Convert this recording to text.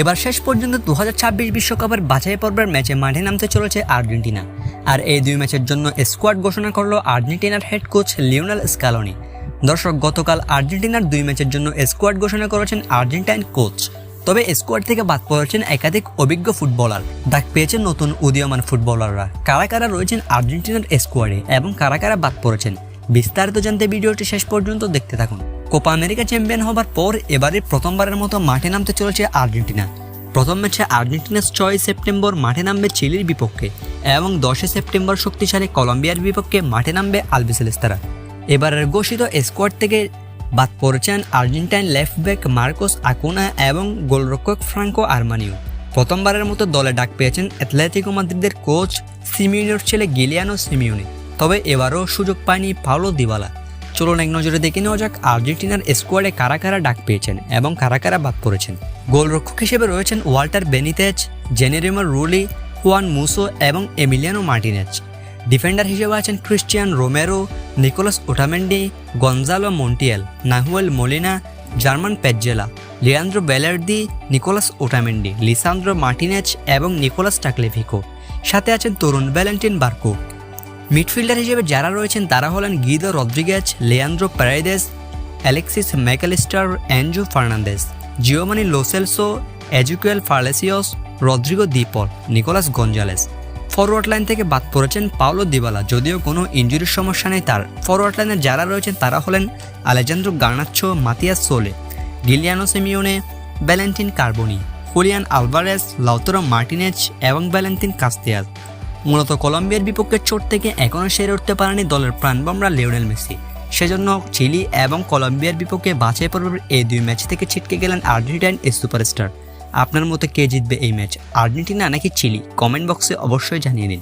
এবার শেষ পর্যন্ত দু বিশ্বকাপের বাছাই পর্বের ম্যাচে মাঠে নামতে চলেছে আর্জেন্টিনা। আর এই দুই ম্যাচের জন্য স্কোয়াড ঘোষণা করল আর্জেন্টিনার হেড কোচ লিওনাল স্কালোনি। দর্শক, গতকাল আর্জেন্টিনার দুই ম্যাচের জন্য স্কোয়াড ঘোষণা করেছেন আর্জেন্টাইন কোচ। তবে স্কোয়াড থেকে বাদ পড়েছেন একাধিক অভিজ্ঞ ফুটবলার। ডাক পেয়েছেন নতুন উদীয়মান ফুটবলাররা। কারা কারা রয়েছেন আর্জেন্টিনার স্কোয়াডে এবং কারা কারা বাদ পড়েছেন, বিস্তারিত জানতে ভিডিওটি শেষ পর্যন্ত দেখতে থাকুন। কোপা আমেরিকা চ্যাম্পিয়ন হবার পর এবারে প্রথমবারের মতো মাঠে নামতে চলেছে আর্জেন্টিনা। প্রথম ম্যাচে আর্জেন্টিনা ছয় সেপ্টেম্বর মাঠে নামবে চিলির বিপক্ষে এবং দশই সেপ্টেম্বর শক্তিশালী কলম্বিয়ার বিপক্ষে মাঠে নামবে আলবিসেলেস্তারা। এবারের ঘোষিত স্কোয়াড থেকে বাদ পড়েছেন Argentine left back Marcos Acuna এবং গোলরক্ষক ফ্রাঙ্কো আর্মানিও। প্রথমবারের মতো দলে ডাক পেয়েছেন অ্যাথলেটিকো মাদ্রিদের কোচ সিমিউনের ছেলে গিলিয়ানো সিমিউনি তবে এবারও সুযোগ পায়নি পাওলো দিবালা। চলুন এক নজরে দেখে নেওয়া যাক আর্জেন্টিনার স্কোয়াডে কারা কারা ডাক পেয়েছেন এবং কারা কারা বাদ পড়েছেন। গোলরক্ষক হিসেবে রয়েছেন Walter Benitez Geronimo Rulli, Juan Musso এবং এমিলিয়ানো মার্টিনেজ। ডিফেন্ডার হিসেবে আছেন Cristian Romero, Nicolas Otamendi Gonzalo Montiel, Nahuel Molina, German Pezzella, Leandro Balerdi, Nicolas Otamendi, Lisandro Martinez এবং নিকোলাস টাকলেভিকো। সাথে আছেন তরুণ ভ্যালেন্টিন বার্কো। মিডফিল্ডার হিসেবে যারা রয়েছেন তারা হলেন Guido Rodriguez, Leandro Paredes Alexis MacAllister, Enzo Fernandez Giovani Lo Celso, Ezequiel Palacios Rodrigo De Paul, Nicolas Gonzalez. Forward line থেকে বাদ পড়েছেন পাওলো দিবালা, যদিও কোনো ইঞ্জুরির সমস্যা নেই তার। ফরওয়ার্ড লাইনে যারা রয়েছেন তারা হলেন Alejandro Garnacho Matias Soule, Giuliano Simeone, Valentin Carboni, Julian Alvarez, Lautaro Martinez এবং ভ্যালেন্টিন কাস্তিয়াস। মূলত কলম্বিয়ার বিপক্ষে চোট থেকে এখনও সেরে উঠতে পারেনি দলের প্রাণবমরা লিওনেল মেসি। সেজন্য চিলি এবং কলম্বিয়ার বিপক্ষে বাছাই পর্বের এই দুই ম্যাচ থেকে ছিটকে গেলেন আর্জেন্টিনা এই সুপারস্টার। আপনার মতো কে জিতবে এই ম্যাচ, আর্জেন্টিনা নাকি চিলি? কমেন্ট বক্সে অবশ্যই জানিয়ে দিন।